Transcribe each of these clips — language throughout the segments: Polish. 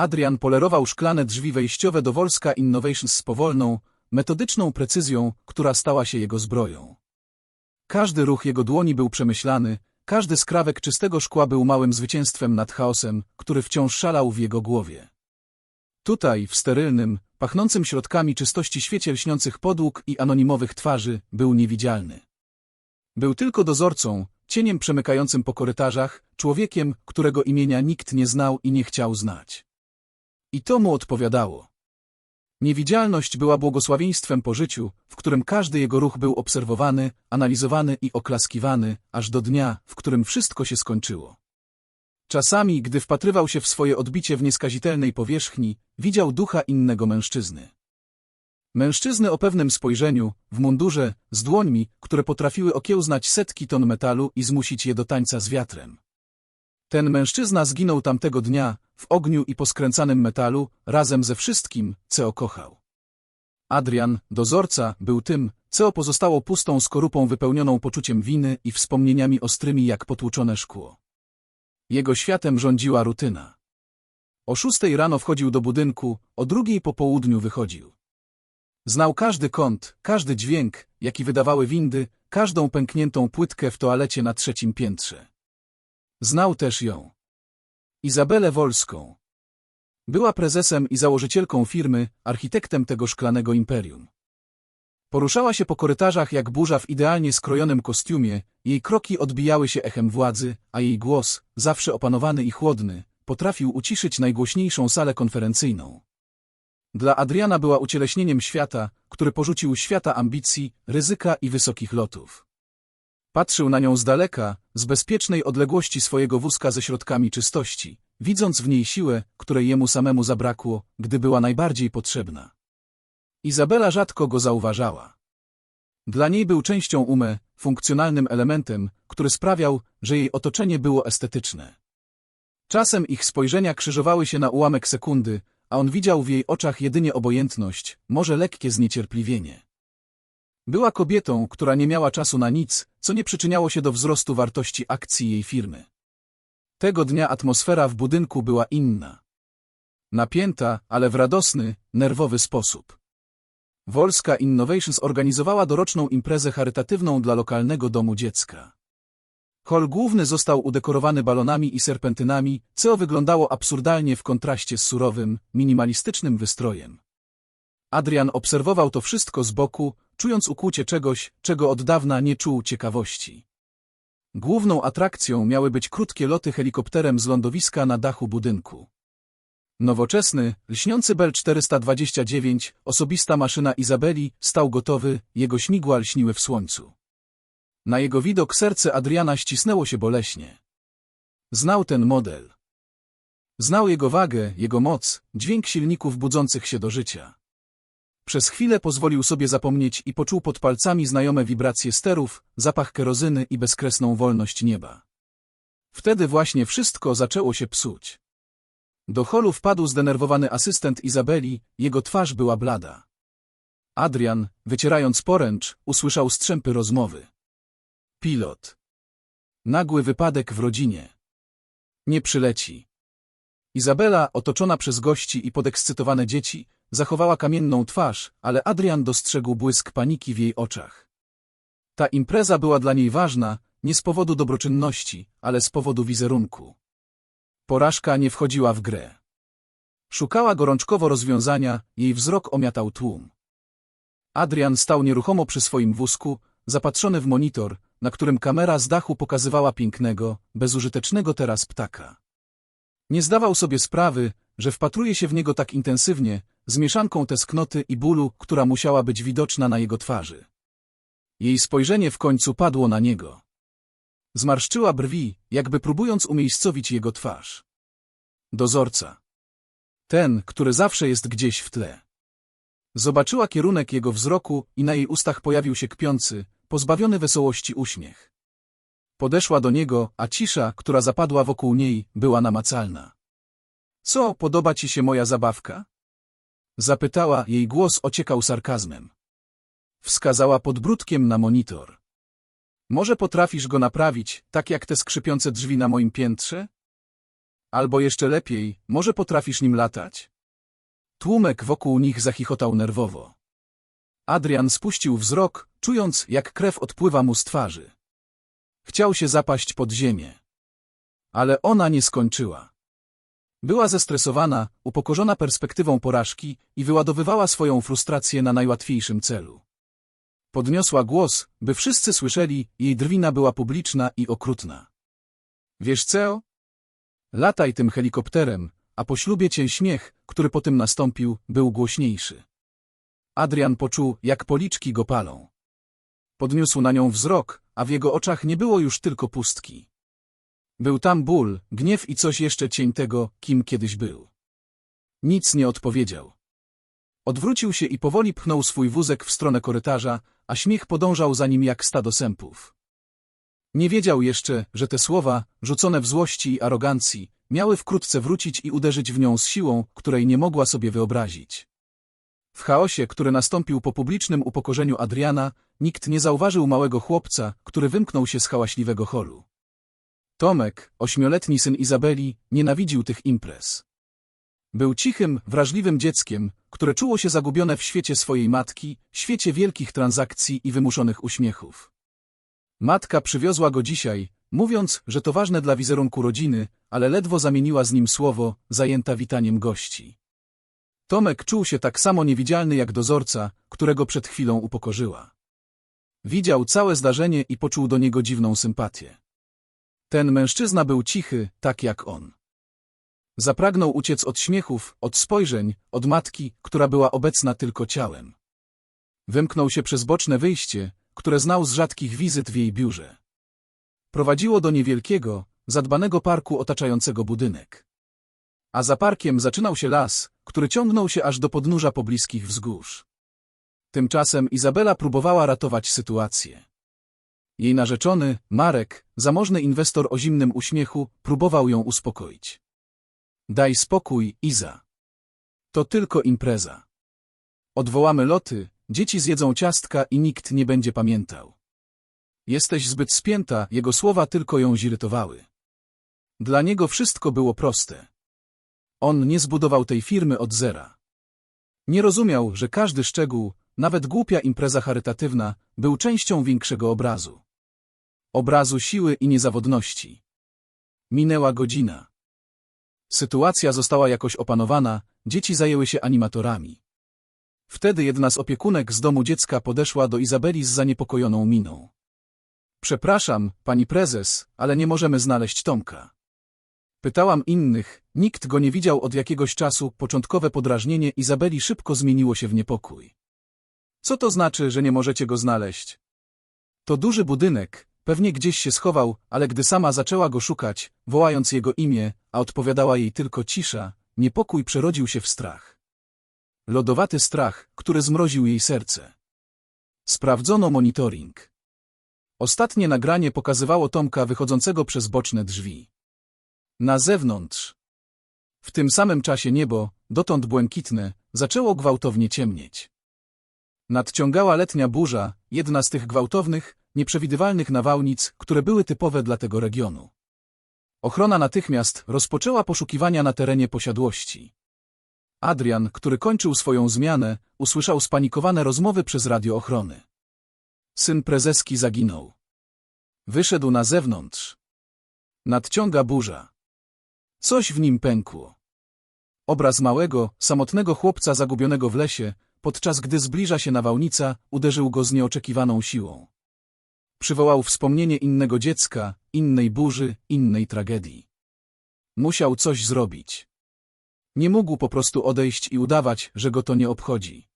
Adrian polerował szklane drzwi wejściowe do Wolska Innovations z powolną, metodyczną precyzją, która stała się jego zbroją. Każdy ruch jego dłoni był przemyślany, każdy skrawek czystego szkła był małym zwycięstwem nad chaosem, który wciąż szalał w jego głowie. Tutaj, w sterylnym, pachnącym środkami czystości świecie lśniących podłóg i anonimowych twarzy, był niewidzialny. Był tylko dozorcą, cieniem przemykającym po korytarzach, człowiekiem, którego imienia nikt nie znał i nie chciał znać. I to mu odpowiadało. Niewidzialność była błogosławieństwem po życiu, w którym każdy jego ruch był obserwowany, analizowany i oklaskiwany, aż do dnia, w którym wszystko się skończyło. Czasami, gdy wpatrywał się w swoje odbicie w nieskazitelnej powierzchni, widział ducha innego mężczyzny. Mężczyzny o pewnym spojrzeniu, w mundurze, z dłońmi, które potrafiły okiełznać setki ton metalu i zmusić je do tańca z wiatrem. Ten mężczyzna zginął tamtego dnia, w ogniu i poskręcanym metalu, razem ze wszystkim, co kochał. Adrian, dozorca, był tym, co pozostało pustą skorupą wypełnioną poczuciem winy i wspomnieniami ostrymi jak potłuczone szkło. Jego światem rządziła rutyna. O szóstej rano wchodził do budynku, o drugiej po południu wychodził. Znał każdy kąt, każdy dźwięk, jaki wydawały windy, każdą pękniętą płytkę w toalecie na trzecim piętrze. Znał też ją. Izabelę Wolską. Była prezesem i założycielką firmy, architektem tego szklanego imperium. Poruszała się po korytarzach jak burza w idealnie skrojonym kostiumie, jej kroki odbijały się echem władzy, a jej głos, zawsze opanowany i chłodny, potrafił uciszyć najgłośniejszą salę konferencyjną. Dla Adriana była ucieleśnieniem świata, który porzucił świata ambicji, ryzyka i wysokich lotów. Patrzył na nią z daleka, z bezpiecznej odległości swojego wózka ze środkami czystości, widząc w niej siłę, której jemu samemu zabrakło, gdy była najbardziej potrzebna. Izabela rzadko go zauważała. Dla niej był częścią ume, funkcjonalnym elementem, który sprawiał, że jej otoczenie było estetyczne. Czasem ich spojrzenia krzyżowały się na ułamek sekundy, a on widział w jej oczach jedynie obojętność, może lekkie zniecierpliwienie. Była kobietą, która nie miała czasu na nic, co nie przyczyniało się do wzrostu wartości akcji jej firmy. Tego dnia atmosfera w budynku była inna. Napięta, ale w radosny, nerwowy sposób. Wolska Innovations organizowała doroczną imprezę charytatywną dla lokalnego domu dziecka. Hol główny został udekorowany balonami i serpentynami, co wyglądało absurdalnie w kontraście z surowym, minimalistycznym wystrojem. Adrian obserwował to wszystko z boku, czując ukłucie czegoś, czego od dawna nie czuł ciekawości. Główną atrakcją miały być krótkie loty helikopterem z lądowiska na dachu budynku. Nowoczesny, lśniący Bell 429, osobista maszyna Izabeli, stał gotowy, jego śmigła lśniły w słońcu. Na jego widok serce Adriana ścisnęło się boleśnie. Znał ten model. Znał jego wagę, jego moc, dźwięk silników budzących się do życia. Przez chwilę pozwolił sobie zapomnieć i poczuł pod palcami znajome wibracje sterów, zapach kerozyny i bezkresną wolność nieba. Wtedy właśnie wszystko zaczęło się psuć. Do holu wpadł zdenerwowany asystent Izabeli, jego twarz była blada. Adrian, wycierając poręcz, usłyszał strzępy rozmowy. Pilot. Nagły wypadek w rodzinie. Nie przyleci. Izabela, otoczona przez gości i podekscytowane dzieci, zachowała kamienną twarz, ale Adrian dostrzegł błysk paniki w jej oczach. Ta impreza była dla niej ważna, nie z powodu dobroczynności, ale z powodu wizerunku. Porażka nie wchodziła w grę. Szukała gorączkowo rozwiązania, jej wzrok omiatał tłum. Adrian stał nieruchomo przy swoim wózku, zapatrzony w monitor, na którym kamera z dachu pokazywała pięknego, bezużytecznego teraz ptaka. Nie zdawał sobie sprawy, że wpatruje się w niego tak intensywnie, z mieszanką tęsknoty i bólu, która musiała być widoczna na jego twarzy. Jej spojrzenie w końcu padło na niego. Zmarszczyła brwi, jakby próbując umiejscowić jego twarz. Dozorca. Ten, który zawsze jest gdzieś w tle. Zobaczyła kierunek jego wzroku i na jej ustach pojawił się kpiący, pozbawiony wesołości uśmiech. Podeszła do niego, a cisza, która zapadła wokół niej, była namacalna. Co, podoba ci się moja zabawka? Zapytała, jej głos ociekał sarkazmem. Wskazała podbródkiem na monitor. Może potrafisz go naprawić, tak jak te skrzypiące drzwi na moim piętrze? Albo jeszcze lepiej, może potrafisz nim latać. Tłumek wokół nich zachichotał nerwowo. Adrian spuścił wzrok, czując, jak krew odpływa mu z twarzy. Chciał się zapaść pod ziemię. Ale ona nie skończyła. Była zestresowana, upokorzona perspektywą porażki i wyładowywała swoją frustrację na najłatwiejszym celu. Podniosła głos, by wszyscy słyszeli, jej drwina była publiczna i okrutna. Wiesz co? Lataj tym helikopterem, a po ślubie cię śmiech, który po tym nastąpił, był głośniejszy. Adrian poczuł, jak policzki go palą. Podniósł na nią wzrok, a w jego oczach nie było już tylko pustki. Był tam ból, gniew i coś jeszcze cień tego, kim kiedyś był. Nic nie odpowiedział. Odwrócił się i powoli pchnął swój wózek w stronę korytarza, a śmiech podążał za nim jak stado sępów. Nie wiedział jeszcze, że te słowa, rzucone w złości i arogancji, miały wkrótce wrócić i uderzyć w nią z siłą, której nie mogła sobie wyobrazić. W chaosie, który nastąpił po publicznym upokorzeniu Adriana, nikt nie zauważył małego chłopca, który wymknął się z hałaśliwego holu. Tomek, ośmioletni syn Izabeli, nienawidził tych imprez. Był cichym, wrażliwym dzieckiem, które czuło się zagubione w świecie swojej matki, świecie wielkich transakcji i wymuszonych uśmiechów. Matka przywiozła go dzisiaj, mówiąc, że to ważne dla wizerunku rodziny, ale ledwo zamieniła z nim słowo, zajęta witaniem gości. Tomek czuł się tak samo niewidzialny jak dozorca, którego przed chwilą upokorzyła. Widział całe zdarzenie i poczuł do niego dziwną sympatię. Ten mężczyzna był cichy, tak jak on. Zapragnął uciec od śmiechów, od spojrzeń, od matki, która była obecna tylko ciałem. Wymknął się przez boczne wyjście, które znał z rzadkich wizyt w jej biurze. Prowadziło do niewielkiego, zadbanego parku otaczającego budynek. A za parkiem zaczynał się las, który ciągnął się aż do podnóża pobliskich wzgórz. Tymczasem Izabela próbowała ratować sytuację. Jej narzeczony, Marek, zamożny inwestor o zimnym uśmiechu, próbował ją uspokoić. Daj spokój, Iza. To tylko impreza. Odwołamy loty, dzieci zjedzą ciastka i nikt nie będzie pamiętał. Jesteś zbyt spięta, jego słowa tylko ją zirytowały. Dla niego wszystko było proste. On nie zbudował tej firmy od zera. Nie rozumiał, że każdy szczegół, nawet głupia impreza charytatywna, był częścią większego obrazu. Obrazu siły i niezawodności. Minęła godzina. Sytuacja została jakoś opanowana, dzieci zajęły się animatorami. Wtedy jedna z opiekunek z domu dziecka podeszła do Izabeli z zaniepokojoną miną. Przepraszam, pani prezes, ale nie możemy znaleźć Tomka. Pytałam innych, nikt go nie widział od jakiegoś czasu, początkowe podrażnienie Izabeli szybko zmieniło się w niepokój. Co to znaczy, że nie możecie go znaleźć? To duży budynek, pewnie gdzieś się schował, ale gdy sama zaczęła go szukać, wołając jego imię, a odpowiadała jej tylko cisza, niepokój przerodził się w strach. Lodowaty strach, który zmroził jej serce. Sprawdzono monitoring. Ostatnie nagranie pokazywało Tomka wychodzącego przez boczne drzwi. Na zewnątrz. W tym samym czasie niebo, dotąd błękitne, zaczęło gwałtownie ciemnieć. Nadciągała letnia burza, jedna z tych gwałtownych, nieprzewidywalnych nawałnic, które były typowe dla tego regionu. Ochrona natychmiast rozpoczęła poszukiwania na terenie posiadłości. Adrian, który kończył swoją zmianę, usłyszał spanikowane rozmowy przez radio ochrony. Syn prezeski zaginął. Wyszedł na zewnątrz. Nadciąga burza. Coś w nim pękło. Obraz małego, samotnego chłopca zagubionego w lesie, podczas gdy zbliża się nawałnica, uderzył go z nieoczekiwaną siłą. Przywołał wspomnienie innego dziecka, innej burzy, innej tragedii. Musiał coś zrobić. Nie mógł po prostu odejść i udawać, że go to nie obchodzi.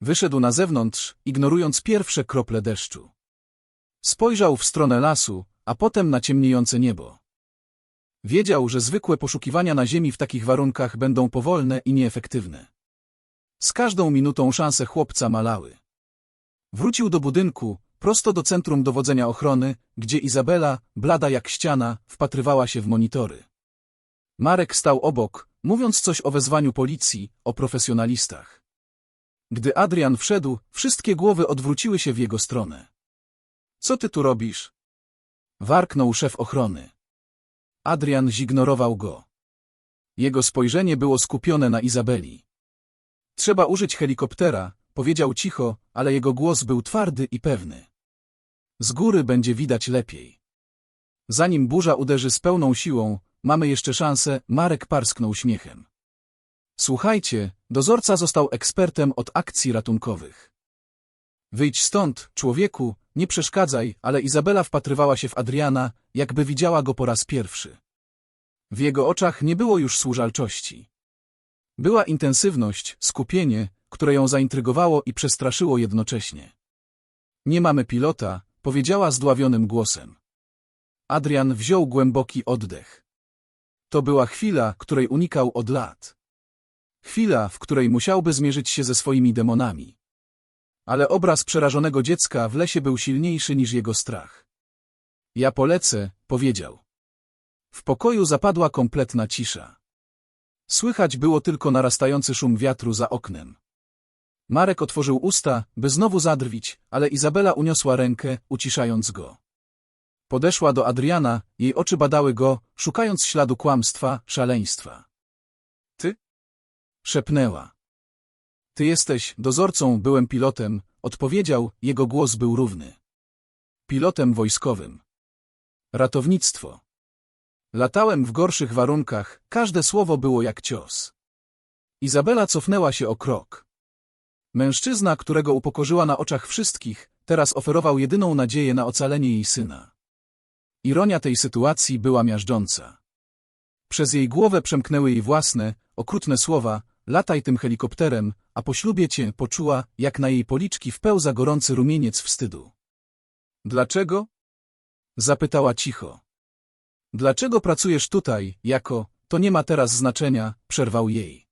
Wyszedł na zewnątrz, ignorując pierwsze krople deszczu. Spojrzał w stronę lasu, a potem na ciemniejące niebo. Wiedział, że zwykłe poszukiwania na ziemi w takich warunkach będą powolne i nieefektywne. Z każdą minutą szanse chłopca malały. Wrócił do budynku, prosto do centrum dowodzenia ochrony, gdzie Izabela, blada jak ściana, wpatrywała się w monitory. Marek stał obok, mówiąc coś o wezwaniu policji, o profesjonalistach. Gdy Adrian wszedł, wszystkie głowy odwróciły się w jego stronę. Co ty tu robisz? Warknął szef ochrony. Adrian zignorował go. Jego spojrzenie było skupione na Izabeli. Trzeba użyć helikoptera, powiedział cicho, ale jego głos był twardy i pewny. Z góry będzie widać lepiej. Zanim burza uderzy z pełną siłą, mamy jeszcze szansę, Marek parsknął śmiechem. Słuchajcie, dozorca został ekspertem od akcji ratunkowych. Wyjdź stąd, człowieku, nie przeszkadzaj, ale Izabela wpatrywała się w Adriana, jakby widziała go po raz pierwszy. W jego oczach nie było już służalczości. Była intensywność, skupienie, które ją zaintrygowało i przestraszyło jednocześnie. Nie mamy pilota, powiedziała zdławionym głosem. Adrian wziął głęboki oddech. To była chwila, której unikał od lat. Chwila, w której musiałby zmierzyć się ze swoimi demonami. Ale obraz przerażonego dziecka w lesie był silniejszy niż jego strach. Ja polecę, powiedział. W pokoju zapadła kompletna cisza. Słychać było tylko narastający szum wiatru za oknem. Marek otworzył usta, by znowu zadrwić, ale Izabela uniosła rękę, uciszając go. Podeszła do Adriana, jej oczy badały go, szukając śladu kłamstwa, szaleństwa. Ty? Szepnęła. Ty jesteś dozorcą, byłem pilotem, odpowiedział, jego głos był równy. Pilotem wojskowym. Ratownictwo. Latałem w gorszych warunkach, każde słowo było jak cios. Izabela cofnęła się o krok. Mężczyzna, którego upokorzyła na oczach wszystkich, teraz oferował jedyną nadzieję na ocalenie jej syna. Ironia tej sytuacji była miażdżąca. Przez jej głowę przemknęły jej własne, okrutne słowa, lataj tym helikopterem, a po ślubie cię poczuła, jak na jej policzki wpełza gorący rumieniec wstydu. Dlaczego? Zapytała cicho. Dlaczego pracujesz tutaj, jako, to nie ma teraz znaczenia, przerwał jej.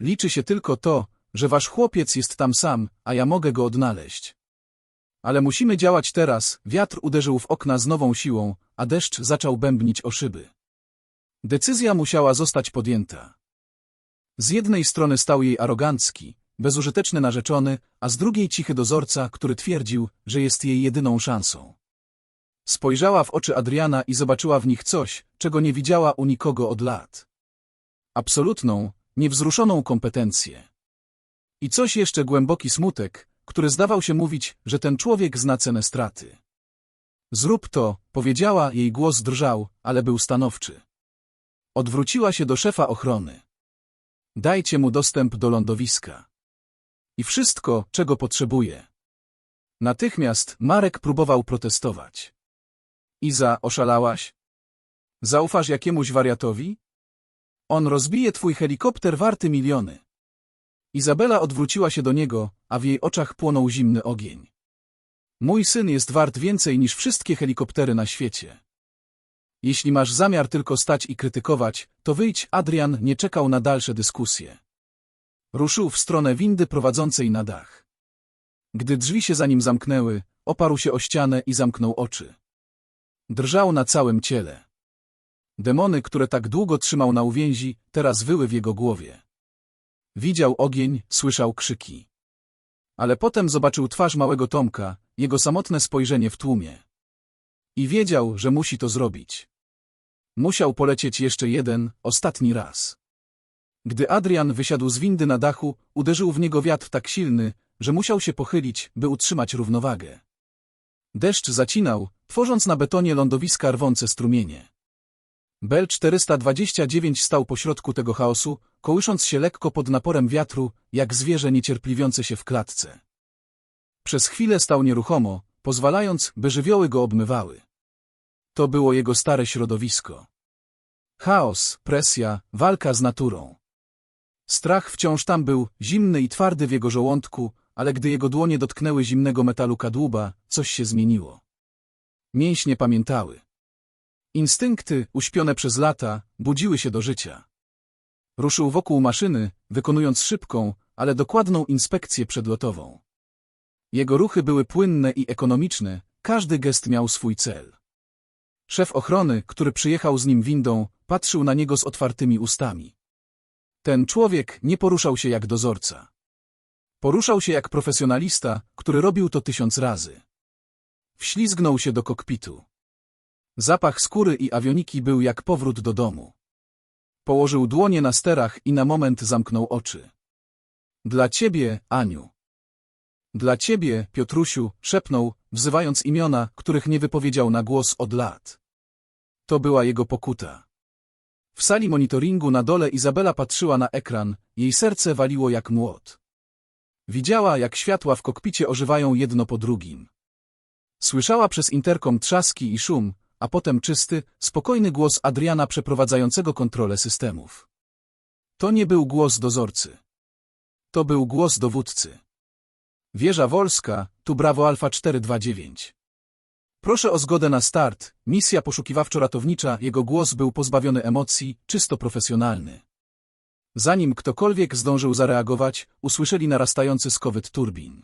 Liczy się tylko to, że wasz chłopiec jest tam sam, a ja mogę go odnaleźć. Ale musimy działać teraz, wiatr uderzył w okna z nową siłą, a deszcz zaczął bębnić o szyby. Decyzja musiała zostać podjęta. Z jednej strony stał jej arogancki, bezużyteczny narzeczony, a z drugiej cichy dozorca, który twierdził, że jest jej jedyną szansą. Spojrzała w oczy Adriana i zobaczyła w nich coś, czego nie widziała u nikogo od lat. Absolutną, niewzruszoną kompetencję. I coś jeszcze głęboki smutek, który zdawał się mówić, że ten człowiek zna cenę straty. Zrób to, powiedziała, jej głos drżał, ale był stanowczy. Odwróciła się do szefa ochrony. Dajcie mu dostęp do lądowiska. I wszystko, czego potrzebuje. Natychmiast Marek próbował protestować. Iza, oszalałaś? Zaufasz jakiemuś wariatowi? On rozbije twój helikopter warty miliony. Izabela odwróciła się do niego, a w jej oczach płonął zimny ogień. Mój syn jest wart więcej niż wszystkie helikoptery na świecie. Jeśli masz zamiar tylko stać i krytykować, to wyjdź, Adrian nie czekał na dalsze dyskusje. Ruszył w stronę windy prowadzącej na dach. Gdy drzwi się za nim zamknęły, oparł się o ścianę i zamknął oczy. Drżał na całym ciele. Demony, które tak długo trzymał na uwięzi, teraz wyły w jego głowie. Widział ogień, słyszał krzyki. Ale potem zobaczył twarz małego Tomka, jego samotne spojrzenie w tłumie. I wiedział, że musi to zrobić. Musiał polecieć jeszcze jeden, ostatni raz. Gdy Adrian wysiadł z windy na dachu, uderzył w niego wiatr tak silny, że musiał się pochylić, by utrzymać równowagę. Deszcz zacinał, tworząc na betonie lądowiska rwące strumienie. Bell 429 stał pośrodku tego chaosu, kołysząc się lekko pod naporem wiatru, jak zwierzę niecierpliwiące się w klatce. Przez chwilę stał nieruchomo, pozwalając, by żywioły go obmywały. To było jego stare środowisko. Chaos, presja, walka z naturą. Strach wciąż tam był, zimny i twardy w jego żołądku, ale gdy jego dłonie dotknęły zimnego metalu kadłuba, coś się zmieniło. Mięśnie pamiętały. Instynkty, uśpione przez lata, budziły się do życia. Ruszył wokół maszyny, wykonując szybką, ale dokładną inspekcję przedlotową. Jego ruchy były płynne i ekonomiczne, każdy gest miał swój cel. Szef ochrony, który przyjechał z nim windą, patrzył na niego z otwartymi ustami. Ten człowiek nie poruszał się jak dozorca. Poruszał się jak profesjonalista, który robił to tysiąc razy. Wślizgnął się do kokpitu. Zapach skóry i awioniki był jak powrót do domu. Położył dłonie na sterach i na moment zamknął oczy. Dla ciebie, Aniu. Dla ciebie, Piotrusiu, szepnął, wzywając imiona, których nie wypowiedział na głos od lat. To była jego pokuta. W sali monitoringu na dole Izabela patrzyła na ekran, jej serce waliło jak młot. Widziała, jak światła w kokpicie ożywają jedno po drugim. Słyszała przez interkom trzaski i szum, a potem czysty, spokojny głos Adriana przeprowadzającego kontrolę systemów. To nie był głos dozorcy. To był głos dowódcy. Wieża Wolska, tu Brawo Alfa 429. Proszę o zgodę na start, misja poszukiwawczo-ratownicza, jego głos był pozbawiony emocji, czysto profesjonalny. Zanim ktokolwiek zdążył zareagować, usłyszeli narastający skowyt turbin.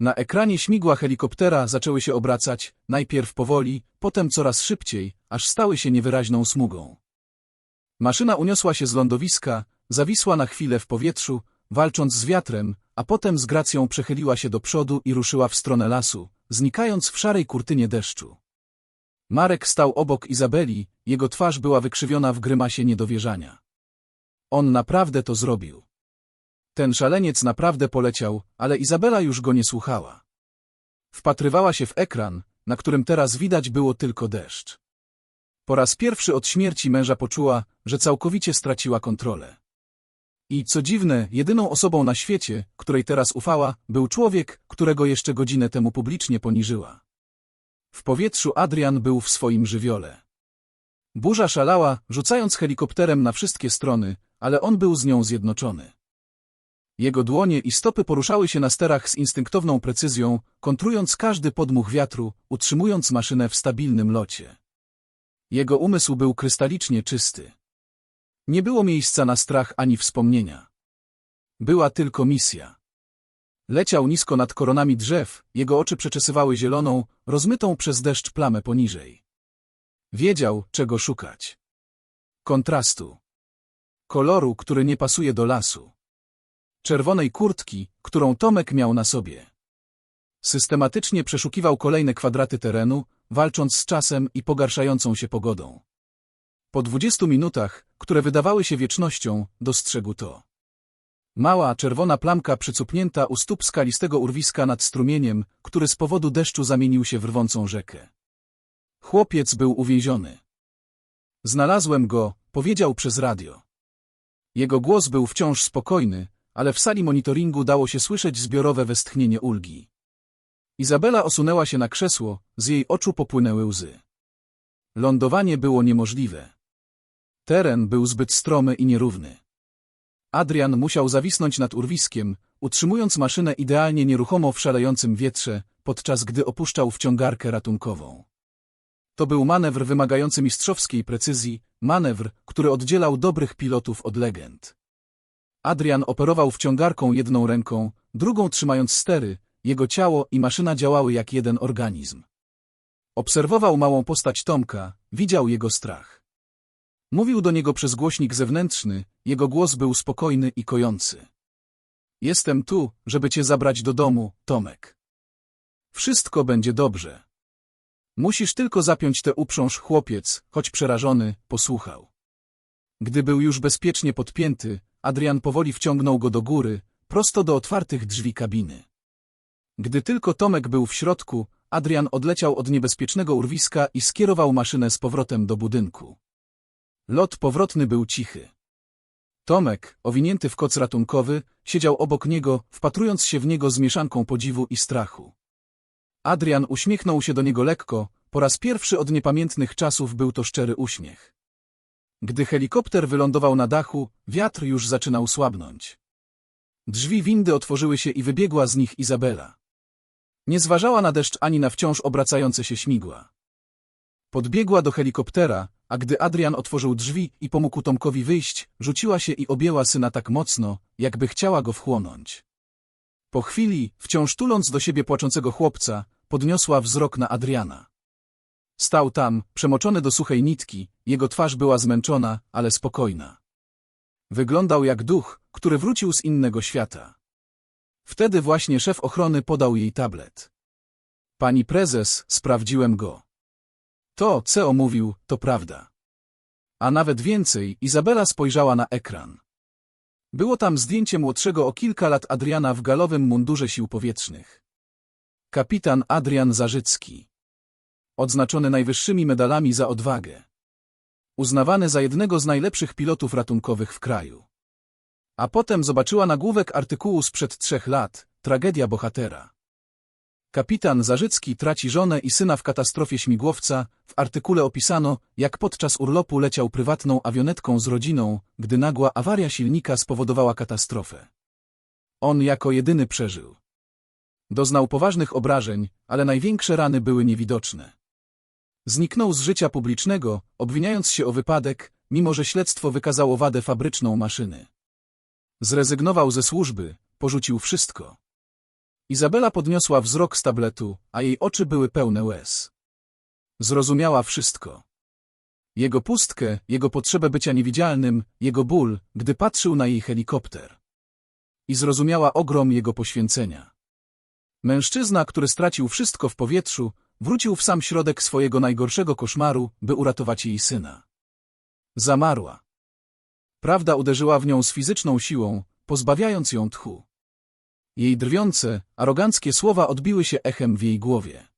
Na ekranie śmigła helikoptera zaczęły się obracać, najpierw powoli, potem coraz szybciej, aż stały się niewyraźną smugą. Maszyna uniosła się z lądowiska, zawisła na chwilę w powietrzu, walcząc z wiatrem, a potem z gracją przechyliła się do przodu i ruszyła w stronę lasu, znikając w szarej kurtynie deszczu. Marek stał obok Izabeli, jego twarz była wykrzywiona w grymasie niedowierzania. On naprawdę to zrobił. Ten szaleniec naprawdę poleciał, ale Izabela już go nie słuchała. Wpatrywała się w ekran, na którym teraz widać było tylko deszcz. Po raz pierwszy od śmierci męża poczuła, że całkowicie straciła kontrolę. I co dziwne, jedyną osobą na świecie, której teraz ufała, był człowiek, którego jeszcze godzinę temu publicznie poniżyła. W powietrzu Adrian był w swoim żywiole. Burza szalała, rzucając helikopterem na wszystkie strony, ale on był z nią zjednoczony. Jego dłonie i stopy poruszały się na sterach z instynktowną precyzją, kontrując każdy podmuch wiatru, utrzymując maszynę w stabilnym locie. Jego umysł był krystalicznie czysty. Nie było miejsca na strach ani wspomnienia. Była tylko misja. Leciał nisko nad koronami drzew, jego oczy przeczesywały zieloną, rozmytą przez deszcz plamę poniżej. Wiedział, czego szukać. Kontrastu. Koloru, który nie pasuje do lasu. Czerwonej kurtki, którą Tomek miał na sobie. Systematycznie przeszukiwał kolejne kwadraty terenu, walcząc z czasem i pogarszającą się pogodą. Po dwudziestu minutach, które wydawały się wiecznością, dostrzegł to. Mała, czerwona plamka przycupnięta u stóp skalistego urwiska nad strumieniem, który z powodu deszczu zamienił się w rwącą rzekę. Chłopiec był uwięziony. Znalazłem go, powiedział przez radio. Jego głos był wciąż spokojny, ale w sali monitoringu dało się słyszeć zbiorowe westchnienie ulgi. Izabela osunęła się na krzesło, z jej oczu popłynęły łzy. Lądowanie było niemożliwe. Teren był zbyt stromy i nierówny. Adrian musiał zawisnąć nad urwiskiem, utrzymując maszynę idealnie nieruchomo w szalejącym wietrze, podczas gdy opuszczał wciągarkę ratunkową. To był manewr wymagający mistrzowskiej precyzji, manewr, który oddzielał dobrych pilotów od legend. Adrian operował wciągarką jedną ręką, drugą trzymając stery, jego ciało i maszyna działały jak jeden organizm. Obserwował małą postać Tomka, widział jego strach. Mówił do niego przez głośnik zewnętrzny, jego głos był spokojny i kojący. Jestem tu, żeby cię zabrać do domu, Tomek. Wszystko będzie dobrze. Musisz tylko zapiąć tę uprząż chłopiec, choć przerażony, posłuchał. Gdy był już bezpiecznie podpięty, Adrian powoli wciągnął go do góry, prosto do otwartych drzwi kabiny. Gdy tylko Tomek był w środku, Adrian odleciał od niebezpiecznego urwiska i skierował maszynę z powrotem do budynku. Lot powrotny był cichy. Tomek, owinięty w koc ratunkowy, siedział obok niego, wpatrując się w niego z mieszanką podziwu i strachu. Adrian uśmiechnął się do niego lekko, po raz pierwszy od niepamiętnych czasów był to szczery uśmiech. Gdy helikopter wylądował na dachu, wiatr już zaczynał słabnąć. Drzwi windy otworzyły się i wybiegła z nich Izabela. Nie zważała na deszcz ani na wciąż obracające się śmigła. Podbiegła do helikoptera, a gdy Adrian otworzył drzwi i pomógł Tomkowi wyjść, rzuciła się i objęła syna tak mocno, jakby chciała go wchłonąć. Po chwili, wciąż tuląc do siebie płaczącego chłopca, podniosła wzrok na Adriana. Stał tam, przemoczony do suchej nitki, jego twarz była zmęczona, ale spokojna. Wyglądał jak duch, który wrócił z innego świata. Wtedy właśnie szef ochrony podał jej tablet. Pani prezes, sprawdziłem go. To, co mówił, to prawda. A nawet więcej, Izabela spojrzała na ekran. Było tam zdjęcie młodszego o kilka lat Adriana w galowym mundurze sił powietrznych. Kapitan Adrian Zarzycki. Odznaczony najwyższymi medalami za odwagę. Uznawany za jednego z najlepszych pilotów ratunkowych w kraju. A potem zobaczyła nagłówek artykułu sprzed trzech lat, tragedia bohatera. Kapitan Zarzycki traci żonę i syna w katastrofie śmigłowca. W artykule opisano, jak podczas urlopu leciał prywatną awionetką z rodziną, gdy nagła awaria silnika spowodowała katastrofę. On jako jedyny przeżył. Doznał poważnych obrażeń, ale największe rany były niewidoczne. Zniknął z życia publicznego, obwiniając się o wypadek, mimo że śledztwo wykazało wadę fabryczną maszyny. Zrezygnował ze służby, porzucił wszystko. Izabela podniosła wzrok z tabletu, a jej oczy były pełne łez. Zrozumiała wszystko. Jego pustkę, jego potrzebę bycia niewidzialnym, jego ból, gdy patrzył na jej helikopter. I zrozumiała ogrom jego poświęcenia. Mężczyzna, który stracił wszystko w powietrzu, wrócił w sam środek swojego najgorszego koszmaru, by uratować jej syna. Zamarła. Prawda uderzyła w nią z fizyczną siłą, pozbawiając ją tchu. Jej drwiące, aroganckie słowa odbiły się echem w jej głowie.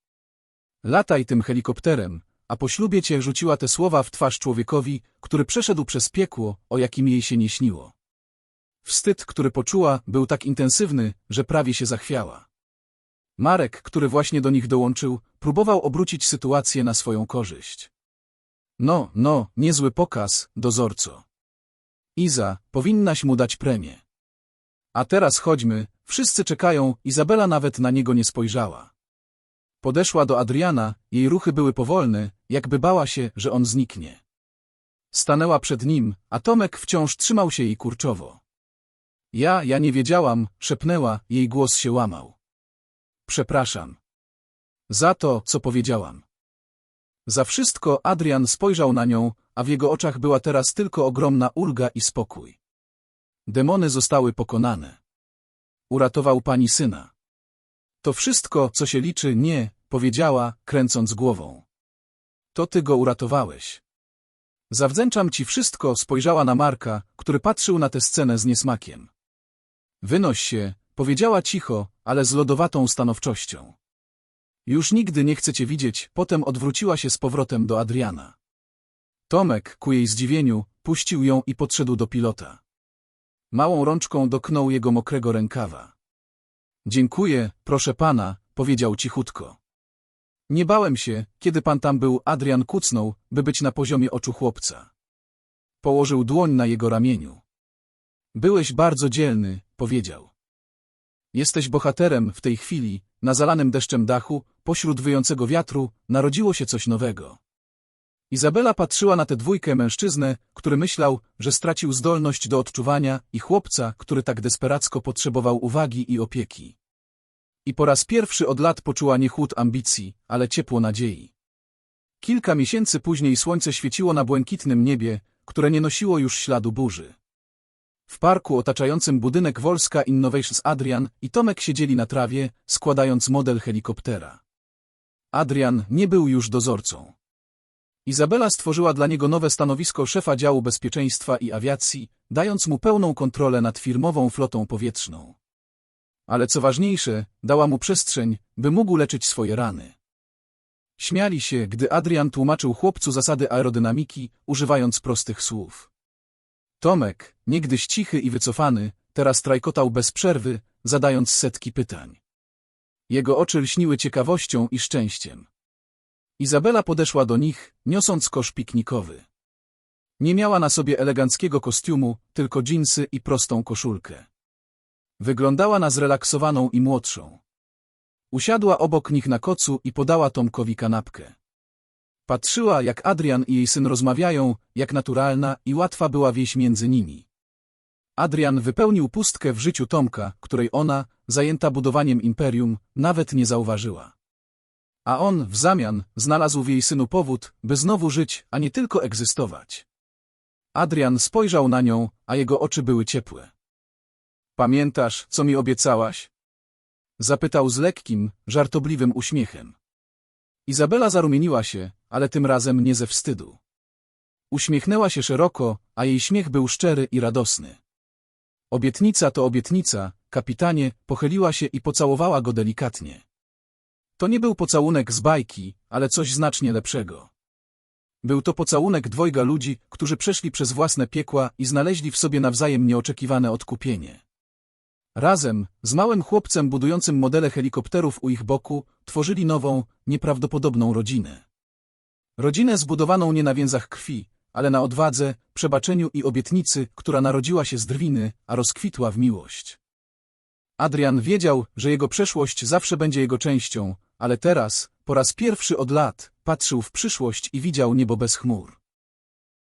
Lataj tym helikopterem, a po ślubie cię rzuciła te słowa w twarz człowiekowi, który przeszedł przez piekło, o jakim jej się nie śniło. Wstyd, który poczuła, był tak intensywny, że prawie się zachwiała. Marek, który właśnie do nich dołączył, próbował obrócić sytuację na swoją korzyść. No, no, niezły pokaz, dozorco. Iza, powinnaś mu dać premię. A teraz chodźmy, wszyscy czekają, Izabela nawet na niego nie spojrzała. Podeszła do Adriana, jej ruchy były powolne, jakby bała się, że on zniknie. Stanęła przed nim, a Tomek wciąż trzymał się jej kurczowo. Ja, ja nie wiedziałam, szepnęła, jej głos się łamał. Przepraszam. Za to, co powiedziałam. Za wszystko Adrian spojrzał na nią, a w jego oczach była teraz tylko ogromna ulga i spokój. Demony zostały pokonane. Uratował pani syna. To wszystko, co się liczy, nie, powiedziała, kręcąc głową. To ty go uratowałeś. Zawdzięczam ci wszystko, spojrzała na Marka, który patrzył na tę scenę z niesmakiem. Wynoś się, powiedziała cicho, ale z lodowatą stanowczością. Już nigdy nie chcę cię widzieć, potem odwróciła się z powrotem do Adriana. Tomek, ku jej zdziwieniu, puścił ją i podszedł do pilota. Małą rączką doknął jego mokrego rękawa. Dziękuję, proszę pana, powiedział cichutko. Nie bałem się, kiedy pan tam był, Adrian kucnął, by być na poziomie oczu chłopca. Położył dłoń na jego ramieniu. Byłeś bardzo dzielny, powiedział. Jesteś bohaterem w tej chwili, na zalanym deszczem dachu, pośród wyjącego wiatru, narodziło się coś nowego. Izabela patrzyła na tę dwójkę mężczyznę, który myślał, że stracił zdolność do odczuwania i chłopca, który tak desperacko potrzebował uwagi i opieki. I po raz pierwszy od lat poczuła nie chłód ambicji, ale ciepło nadziei. Kilka miesięcy później słońce świeciło na błękitnym niebie, które nie nosiło już śladu burzy. W parku otaczającym budynek Wolska Innovations Adrian i Tomek siedzieli na trawie, składając model helikoptera. Adrian nie był już dozorcą. Izabela stworzyła dla niego nowe stanowisko szefa działu bezpieczeństwa i awiacji, dając mu pełną kontrolę nad firmową flotą powietrzną. Ale co ważniejsze, dała mu przestrzeń, by mógł leczyć swoje rany. Śmiali się, gdy Adrian tłumaczył chłopcu zasady aerodynamiki, używając prostych słów. Tomek, niegdyś cichy i wycofany, teraz trajkotał bez przerwy, zadając setki pytań. Jego oczy lśniły ciekawością i szczęściem. Izabela podeszła do nich, niosąc kosz piknikowy. Nie miała na sobie eleganckiego kostiumu, tylko dżinsy i prostą koszulkę. Wyglądała na zrelaksowaną i młodszą. Usiadła obok nich na kocu i podała Tomkowi kanapkę. Patrzyła, jak Adrian i jej syn rozmawiają, jak naturalna i łatwa była wieś między nimi. Adrian wypełnił pustkę w życiu Tomka, której ona, zajęta budowaniem imperium, nawet nie zauważyła. A on, w zamian, znalazł w jej synu powód, by znowu żyć, a nie tylko egzystować. Adrian spojrzał na nią, a jego oczy były ciepłe. Pamiętasz, co mi obiecałaś? Zapytał z lekkim, żartobliwym uśmiechem. Izabela zarumieniła się, ale tym razem nie ze wstydu. Uśmiechnęła się szeroko, a jej śmiech był szczery i radosny. Obietnica to obietnica, kapitanie, pochyliła się i pocałowała go delikatnie. To nie był pocałunek z bajki, ale coś znacznie lepszego. Był to pocałunek dwojga ludzi, którzy przeszli przez własne piekła i znaleźli w sobie nawzajem nieoczekiwane odkupienie. Razem, z małym chłopcem budującym modele helikopterów u ich boku, tworzyli nową, nieprawdopodobną rodzinę. Rodzinę zbudowaną nie na więzach krwi, ale na odwadze, przebaczeniu i obietnicy, która narodziła się z drwiny, a rozkwitła w miłość. Adrian wiedział, że jego przeszłość zawsze będzie jego częścią, ale teraz, po raz pierwszy od lat, patrzył w przyszłość i widział niebo bez chmur.